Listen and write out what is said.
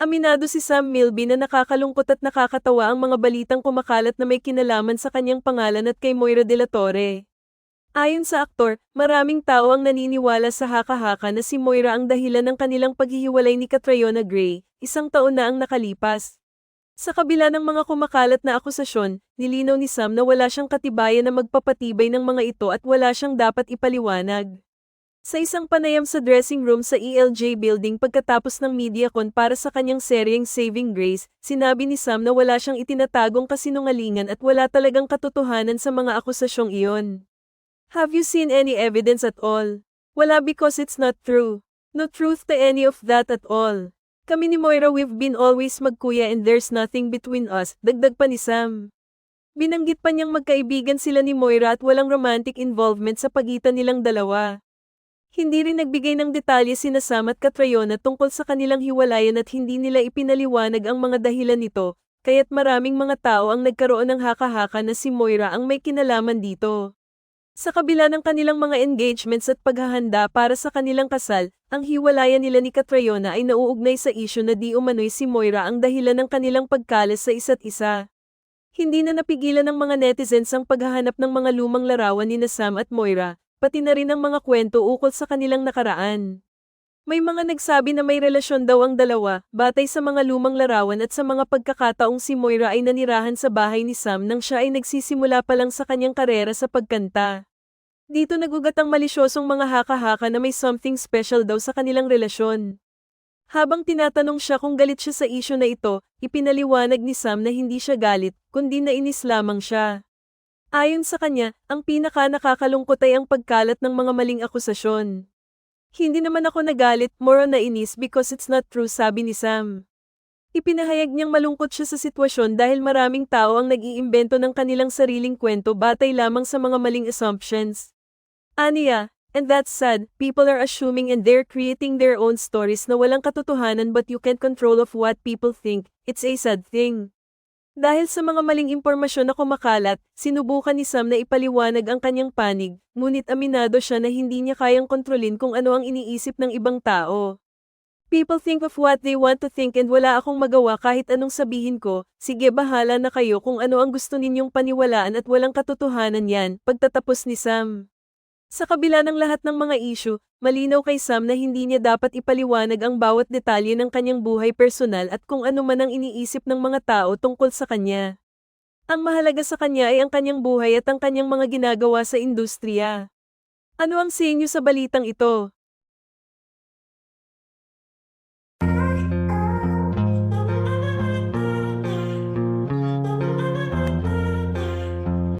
Aminado si Sam Milby na nakakalungkot at nakakatawa ang mga balitang kumakalat na may kinalaman sa kanyang pangalan at kay Moira de la Torre. Ayon sa aktor, maraming tao ang naniniwala sa haka-haka na si Moira ang dahilan ng kanilang paghihiwalay ni Catriona Gray, isang taon na ang nakalipas. Sa kabila ng mga kumakalat na akusasyon, nilinaw ni Sam na wala siyang katibayan na magpapatibay ng mga ito at wala siyang dapat ipaliwanag. Sa isang panayam sa dressing room sa ELJ building pagkatapos ng MediaCon para sa kanyang seryeng Saving Grace, sinabi ni Sam na wala siyang itinatagong kasinungalingan at wala talagang katotohanan sa mga akusasyong iyon. Have you seen any evidence at all? Wala because it's not true. No truth to any of that at all. Kami ni Moira we've been always magkuya and there's nothing between us, dagdag pa ni Sam. Binanggit pa niyang magkaibigan sila ni Moira at walang romantic involvement sa pagitan nilang dalawa. Hindi rin nagbigay ng detalye sina Sam at Catriona tungkol sa kanilang hiwalayan at hindi nila ipinaliwanag ang mga dahilan nito, kaya't maraming mga tao ang nagkaroon ng haka-haka na si Moira ang may kinalaman dito. Sa kabila ng kanilang mga engagements at paghahanda para sa kanilang kasal, ang hiwalayan nila ni Catriona ay nauugnay sa isyu na di umano'y si Moira ang dahilan ng kanilang pagkalas sa isa't isa. Hindi na napigilan ng mga netizens ang paghahanap ng mga lumang larawan ni na Sam at Moira, pati na rin ang mga kwento ukol sa kanilang nakaraan. May mga nagsabi na may relasyon daw ang dalawa, batay sa mga lumang larawan at sa mga pagkakataong si Moira ay nanirahan sa bahay ni Sam nang siya ay nagsisimula pa lang sa kanyang karera sa pagkanta. Dito nagugat ang malisyosong mga haka-haka na may something special daw sa kanilang relasyon. Habang tinatanong siya kung galit siya sa isyu na ito, ipinaliwanag ni Sam na hindi siya galit, kundi nainis lamang siya. Ayon sa kanya, ang pinaka nakakalungkot ay ang pagkalat ng mga maling akusasyon. Hindi naman ako nagalit, more on nainis because it's not true sabi ni Sam. Ipinahayag niyang malungkot siya sa sitwasyon dahil maraming tao ang nag-iimbento ng kanilang sariling kwento batay lamang sa mga maling assumptions. Aniya, and that's sad, people are assuming and they're creating their own stories na walang katotohanan but you can't control of what people think, it's a sad thing. Dahil sa mga maling impormasyon na kumakalat, sinubukan ni Sam na ipaliwanag ang kanyang panig, ngunit aminado siya na hindi niya kayang kontrolin kung ano ang iniisip ng ibang tao. People think of what they want to think and wala akong magawa kahit anong sabihin ko, sige bahala na kayo kung ano ang gusto ninyong paniwalaan at walang katotohanan yan, pagtatapos ni Sam. Sa kabila ng lahat ng mga issue, malinaw kay Sam na hindi niya dapat ipaliwanag ang bawat detalye ng kanyang buhay personal at kung ano man ang iniisip ng mga tao tungkol sa kanya. Ang mahalaga sa kanya ay ang kanyang buhay at ang kanyang mga ginagawa sa industriya. Ano ang sa inyo sa balitang ito?